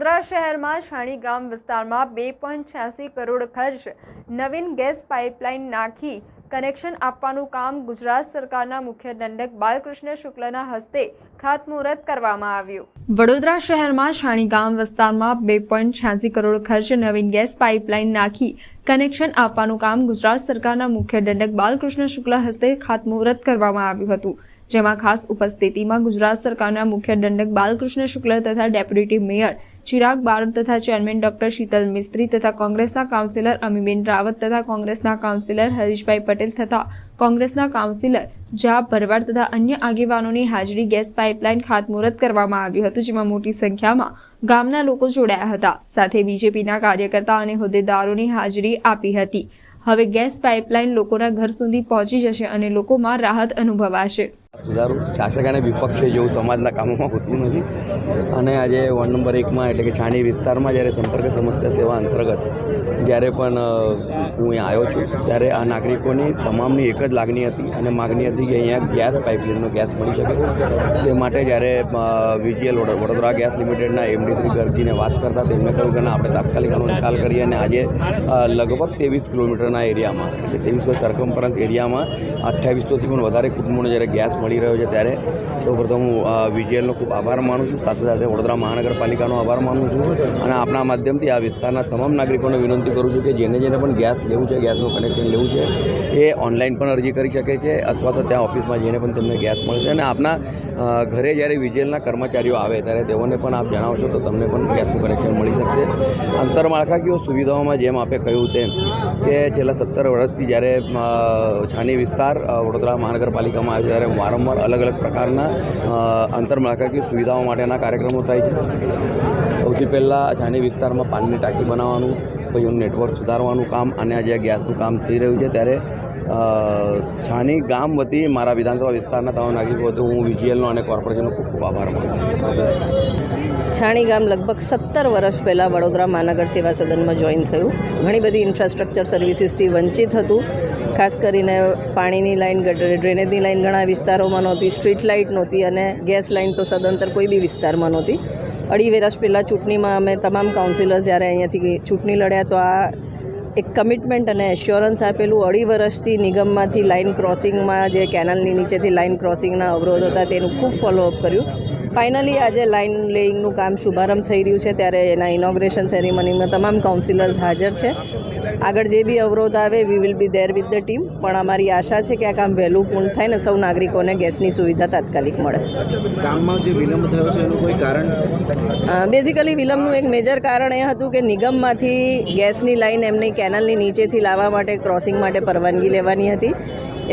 વડોદરા શહેરમાં છાણી ગામ વિસ્તારમાં બે પોઈન્ટ છ્યાસી કરોડ ખર્ચ નવીન ગેસ પાઇપલાઇન નાખી કનેક્શન આપવાનું કામ ગુજરાત સરકારના મુખ્ય દંડક બાલકૃષ્ણ શુક્લના હસ્તે ખાતમુહૂર્ત કરવામાં આવ્યું. વડોદરા શહેરમાં છાણી ગામ વિસ્તારમાં બે પોઈન્ટ છ્યાસી કરોડ ખર્ચ નવીન ગેસ પાઇપલાઇન નાખી કનેક્શન આપવાનું કામ ગુજરાત સરકારના મુખ્ય દંડક બાલકૃષ્ણ શુક્લ હસ્તે ખાતમુહૂર્ત કરવામાં આવ્યું હતું. જેમાં ખાસ ઉપસ્થિતિમાં ગુજરાત સરકારના મુખ્ય દંડક બાલકૃષ્ણ શુક્લ તથા ડેપ્યુટી મેયર ચિરાગ બારડ તથા ચેરમેન ડોક્ટર શીતલ મિસ્ત્રી તથા કોંગ્રેસના કાઉન્સિલર અમીબેન રાવત તથા કોંગ્રેસના કાઉન્સિલર હરીશભાઈ પટેલ તથા કોંગ્રેસના કાઉન્સિલર જા ભરવાડ તથા અન્ય આગેવાનોની હાજરી ગેસ પાઇપલાઇન ખાતમુહૂર્ત કરવામાં આવ્યું હતું, જેમાં મોટી સંખ્યામાં ગામના લોકો જોડાયા હતા. સાથે બીજેપીના કાર્યકર્તા અને હોદ્દેદારોની હાજરી આપી હતી. હવે ગેસ પાઇપલાઇન લોકોના ઘર સુધી પહોંચી જશે અને લોકોમાં રાહત અનુભવાશે. સુધારો. શાસક અને વિપક્ષે જેવું સમાજના કામોમાં હોતું નથી. અને આજે વોર્ડ નંબર એકમાં એટલે કે છાણી વિસ્તારમાં જ્યારે સંપર્ક સમસ્યા સેવા અંતર્ગત જ્યારે પણ હું અહીંયા આવ્યો છું, ત્યારે આ નાગરિકોની તમામની એક જ લાગણી હતી અને માગણી હતી કે અહીંયા ગેસ પાઇપલાઇનનો ગેસ મળી શકે. તે માટે જ્યારે વીજીએલ વડોદરા ગેસ લિમિટેડના એમડી શ્રી ગર્જીને વાત કરતા તેમણે કહ્યું કે આપણે તાત્કાલિક આનો નિકાલ કરીએ અને આજે લગભગ ત્રેવીસ કિલોમીટરના એરિયામાં, એટલે ત્રેવીસ સર્કમ્ફરન્સ એરિયામાં અઠ્યાવીસોથી પણ વધારે કુટુંબોને જ્યારે ગેસ મળી રહ્યો છે ત્યારે. સૌપ્રથમ હું વીજીએલનો ખૂબ આભાર માનું છું. સાથે સાથે વડોદરા મહાનગરપાલિકાનો આભાર માનું છું. અને આપણા માધ્યમથી આ વિસ્તારના તમામ નાગરિકોને વિનંતી કરું છું કે જેને જેને પણ ગેસ લેવું છે, ગેસનું કનેક્શન લેવું છે, એ ઓનલાઈન પણ અરજી કરી શકે છે, અથવા તો ત્યાં ઓફિસમાં જઈને પણ તમને ગેસ મળશે. અને આપના ઘરે જ્યારે વીજીએલના કર્મચારીઓ આવે ત્યારે તેઓને પણ આપ જણાવશો તો તમને પણ ગેસનું કનેક્શન મળી શકશે. આંતરમાળખાકીય સુવિધાઓમાં જેમ આપે કહ્યું તેમ કે છેલ્લા સત્તર વર્ષથી જ્યારે છાની વિસ્તાર વડોદરા મહાનગરપાલિકામાં આવે ત્યારે વારંવાર અલગ અલગ પ્રકારના આંતરમાળખાકીય સુવિધાઓ માટેના કાર્યક્રમો થાય છે. સૌથી પહેલાં છાની વિસ્તારમાં પાણીની ટાંકી બનાવવાનું પછી એનું નેટવર્ક સુધારવાનું કામ અને આજે ગેસનું કામ થઈ રહ્યું છે. ત્યારે છાની ગામ વતી મારા વિધાનસભા વિસ્તારના તમામ નાગરિકો હું વીજીએલનો અને કોર્પોરેશનનો ખૂબ ખૂબ આભાર માનું છાણી ગામ લગભગ સત્તર વર્ષ પહેલાં વડોદરા મહાનગર સેવા સદનમાં જોઈન થયું. ઘણી બધી ઇન્ફ્રાસ્ટ્રક્ચર સર્વિસીસથી વંચિત હતું. ખાસ કરીને પાણીની લાઈન ડ્રેનેજની લાઇન ઘણા વિસ્તારોમાં નહોતી સ્ટ્રીટ લાઇટ નહોતી અને ગેસ લાઈન તો સદંતર કોઈ બી વિસ્તારમાં નહોતી. અઢી વર્ષ પહેલાં ચૂંટણીમાં અમે તમામ કાઉન્સિલર્સ જ્યારે અહીંયાથી ચૂંટણી લડ્યા તો આ એક કમિટમેન્ટ અને એશ્યોરન્સ આપેલું. અઢી વર્ષથી નિગમમાંથી લાઇન ક્રોસિંગમાં જે કેનલની નીચેથી લાઇન ક્રોસિંગના અવરોધ હતા, તેનું ખૂબ ફોલોઅપ કર્યું. ફાઇનલી આજે લાઇન લેઇંગનું કામ શુભારંભ થઈ રહ્યું છે ત્યારે એના ઇનોગ્રેશન સેરેમનીમાં તમામ કાઉન્સિલર્સ હાજર છે. આગળ જે બી અવરોધ આવે we will be there with the team પણ અમારી આશા છે કે આ કામ વહેલું પૂર્ણ થાય ને સૌ નાગરિકોને ગેસની સુવિધા તાત્કાલિક મળે. કામમાં જે વિલંબ થયો છે એનું કોઈ કારણ? બેઝિકલી વિલંબનું એક મેજર કારણ એ હતું કે નિગમમાંથી ગેસની લાઇન એમની કેનલની નીચેથી લાવવા માટે ક્રોસિંગ માટે પરવાનગી લેવાની હતી.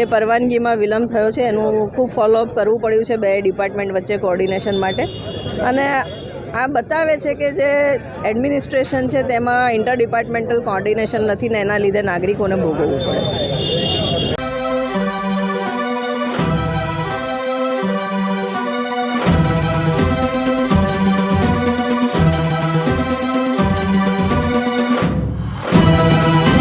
એ પરવાનગીમાં વિલંબ થયો છે એનું ખૂબ ફોલોઅપ કરવું પડ્યું છે. બે ડિપાર્ટમેન્ટ વચ્ચે કોઓર્ડિનેશન માટે. અને આ બતાવે છે કે જે એડમિનિસ્ટ્રેશન છે તેમાં ઇન્ટર ડિપાર્ટમેન્ટલ કોર્ડિનેશન નથી ને એના લીધે નાગરિકોને ભોગવવું પડે છે.